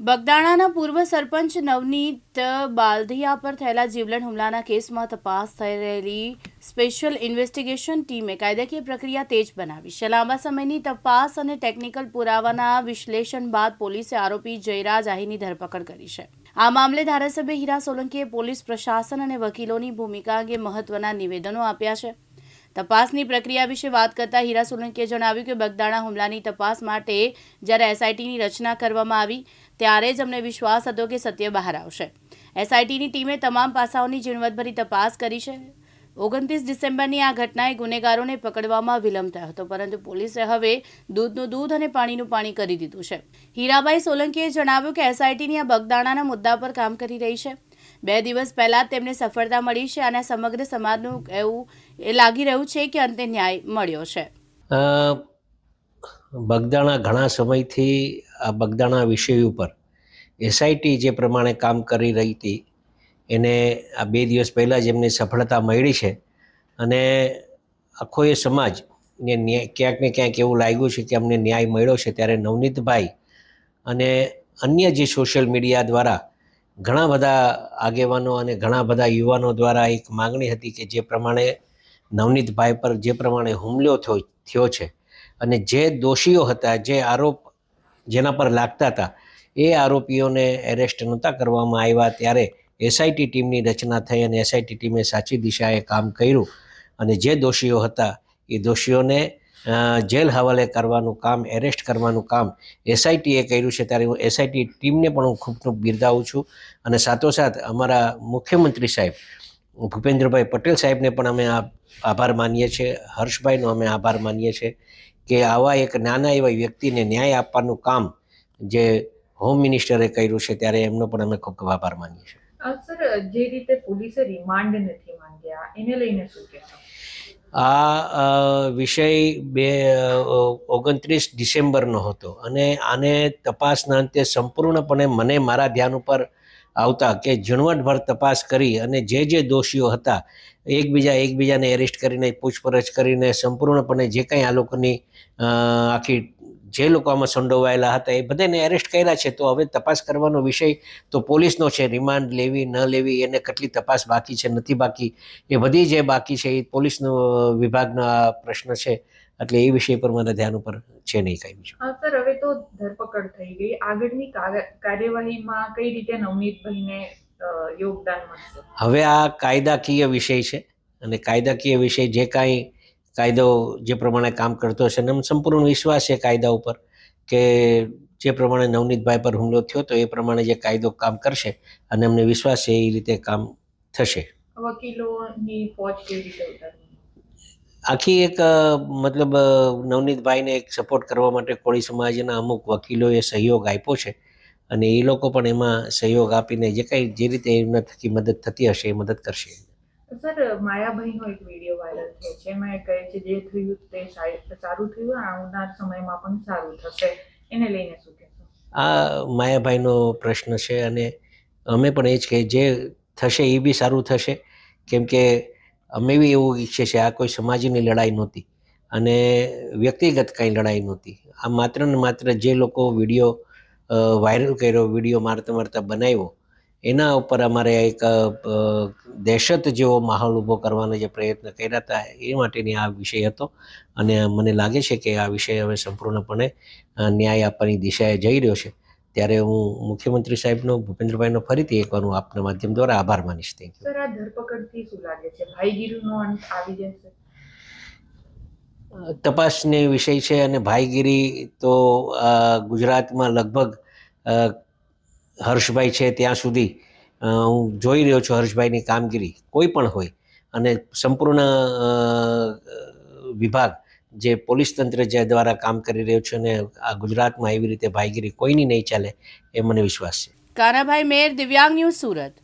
બગદાણાના પૂર્વ સરપંચ નવનીત બાલધિયા પર થયેલા જીવલેણ હુમલાના કેસમાં તપાસ થઈ રહેલી સ્પેશિયલ ઇન્વેસ્ટિગેશન ટીમે કાયદાકીય પ્રક્રિયા તેજ બનાવી. છે લાંબા સમયની તપાસ અને ટેકનિકલ પુરાવાના વિશ્લેષણ બાદ પોલીસે આરોપી જયરાજ આહીની ધરપકડ કરી છે. આ મામલે ધારાસભ્ય હીરા સોલંકીએ પોલીસ પ્રશાસન અને વકીલોની ભૂમિકા અંગે મહત્વના નિવેદનો આપ્યા છે. તપાસની પ્રક્રિયા વિશે વાત કરતા હીરા સોલંકીએ જણાવ્યું કે બગદાણા હુમલાની તપાસ માટે જ્યારે એસઆઈટીની રચના કરવામાં આવી, ત્યારે જ અમને વિશ્વાસ હતો કે સત્ય બહાર આવશે. એસઆઈટીની ટીમે તમામ પાસાઓની ઝીણવટભરી તપાસ કરી છે. ઓગણત્રીસ ડિસેમ્બરની આ ઘટનાએ ગુનેગારોને પકડવામાં વિલંબ થયો હતો, પરંતુ પોલીસે હવે દૂધનું દૂધ અને પાણીનું પાણી કરી દીધું છે. હીરાબાઈ સોલંકીએ જણાવ્યું કે એસઆઈટીની આ બગદાણાના મુદ્દા પર કામ કરી રહી છે. બે દિવસ પહેલાં તેમને સફળતા મળી છે અને સમગ્ર સમાજનું એવું એ લાગી રહ્યું છે કે અંતે ન્યાય મળ્યો છે. બગદાણા ઘણા સમયથી આ બગદાણા વિષય ઉપર એસઆઈટી જે પ્રમાણે કામ કરી રહી હતી, એને આ બે દિવસ પહેલાં જ એમને સફળતા મળી છે. અને આખો એ સમાજ ને ક્યાંક ને ક્યાંક એવું લાગ્યું છે કે અમને ન્યાય મળ્યો છે ત્યારે નવનીતભાઈ અને અન્ય જે સોશિયલ મીડિયા દ્વારા ઘણા બધા આગેવાનો અને ઘણા બધા યુવાનો દ્વારા એક માગણી હતી કે જે પ્રમાણે નવનીતભાઈ પર જે પ્રમાણે હુમલો થયો થયો છે અને જે દોષીઓ હતા, જે આરોપ જેના પર લાગતા હતા, એ આરોપીઓને એરેસ્ટ નહોતા કરવામાં આવ્યા. ત્યારે એસઆઈટી ટીમની રચના થઈ અને એસઆઈટી ટીમે સાચી દિશાએ કામ કર્યું અને જે દોષીઓ હતા, એ દોષીઓને જેલ હવાલે કરવાનું કામ એરેસ્ટ કરવાનું કામ એસઆઈટીએ કર્યું છે. ત્યારે હું એસઆઈટી ટીમને પણ હું ખૂબ ખૂબ બિરદાવું છું. અને સાથોસાથ અમારા મુખ્યમંત્રી સાહેબ, ભૂપેન્દ્રભાઈ પટેલ સાહેબને પણ અમે આ આભાર માનીએ છીએ. હર્ષભાઈનો અમે આભાર માનીએ છીએ કે આવા એક નાના એવા વ્યક્તિને ન્યાય આપવાનું કામ જે હોમ મિનિસ્ટરે કર્યું છે, ત્યારે એમનો પણ અમે ખૂબ ખૂબ આભાર માનીએ છીએ. સર, જે રીતે પોલીસે રિમાન્ડ નથી માંગ્યા, એને લઈને શું કહેશો? આ વિષય બે ઓગણત્રીસ ડિસેમ્બરનો હતો. અને આને તપાસના અંતે સંપૂર્ણપણે મને મારા ધ્યાન ઉપર આવતા કે ઝીણવટભર તપાસ કરી અને જે જે દોષીઓ હતા, એકબીજા, એકબીજાને એરેસ્ટ કરીને પૂછપરછ કરીને સંપૂર્ણપણે જે કંઈ આ લોકોની આખી જે લોકો આમાં સંડોવાયેલા હતા એ બધાને એરેસ્ટ કર્યા છે. તો હવે તપાસ કરવાનો વિષય તો પોલીસનો છે. રિમાન્ડ લેવી ન લેવી એને કેટલી તપાસ બાકી છે નથી બાકી એ બધી જે બાકી છે એ પોલીસનો વિભાગનો પ્રશ્ન છે. એટલે એ વિષય પર મારા ધ્યાન ઉપર છે નહીં કાંઈ બીજું. હા સર હવે તો ધરપકડ થઈ ગઈ. આગળની કાર્યવાહીમાં કઈ રીતે નવનીતભાઈને યોગદાન મળશે? હવે આ કાયદાકીય વિષય છે. અને કાયદાકીય વિષય જે કાંઈ કાયદો જે પ્રમાણે કામ કરતો હશે અને સંપૂર્ણ વિશ્વાસ છે કાયદા ઉપર કે જે પ્રમાણે નવનીતભાઈ પર હુમલો થયો તો એ પ્રમાણે જે કાયદો કામ કરશે અને અમને વિશ્વાસ છે એ રીતે કામ થશે. વકીલોની ફોજ કેવી રીતે આખી એક મતલબ નવનીતભાઈને એક સપોર્ટ કરવા માટે કોળી સમાજના અમુક વકીલોએ સહયોગ આપ્યો છે અને એ લોકો પણ એમાં સહયોગ આપીને જે કંઈ જે રીતે એમના થકી મદદ થતી હશે એ મદદ કરશે. સર માયાભાઈનો એક વીડિયો વાયરલ થયો છે. એમાં કહે છે, જે થયું તે સારું થયું આવનાર સમયમાં પણ સારું થશે. એને લઈને શું કહેશો? આ માયાભાઈનો પ્રશ્ન છે અને અમે પણ એ જ કહીએ, જે થશે એ બી સારું થશે. કેમ કે અમે બી એવું ઈચ્છે છે આ કોઈ સમાજની લડાઈ નહોતી અને વ્યક્તિગત કાંઈ લડાઈ નહોતી. આ માત્ર ને માત્ર જે લોકો વીડિયો વાયરલ કર્યો, વીડિયો મારતા મારતા બનાવ્યો એના ઉપર અમારે એક દહેશત જેવો માહોલ ઊભો કરવાનો જે પ્રયત્ન કર્યા હતા એ માટેની આ વિષય હતો. અને મને લાગે છે કે આ વિષય હવે સંપૂર્ણપણે ન્યાય આપવાની દિશાએ જઈ રહ્યો છે. ત્યારે હું મુખ્યમંત્રી સાહેબનો ભૂપેન્દ્રભાઈનો ફરીથી એકવાર હું આપના માધ્યમ દ્વારા આભાર માનીશ. થેન્ક યુ સર આ ધરપકડથી શું લાગે છે? ભાઈગીરીનો અંત આવી જશે તપાસની વિષય છે અને ભાઈગીરી તો ગુજરાતમાં લગભગ હર્ષભાઈ છે ત્યાં સુધી હું જોઈ રહ્યો છું હર્ષભાઈની કામગીરી. કોઈ પણ હોય. અને સંપૂર્ણ વિભાગ જે પોલીસ તંત્ર જે દ્વારા કામ કરી રહ્યું છે અને આ ગુજરાતમાં એવી રીતે ભાઈગીરી કોઈની નહીં ચાલે એ મને વિશ્વાસ છે. કાનાભાઈ મેર, દિવ્યાંગ ન્યૂઝ સુરત.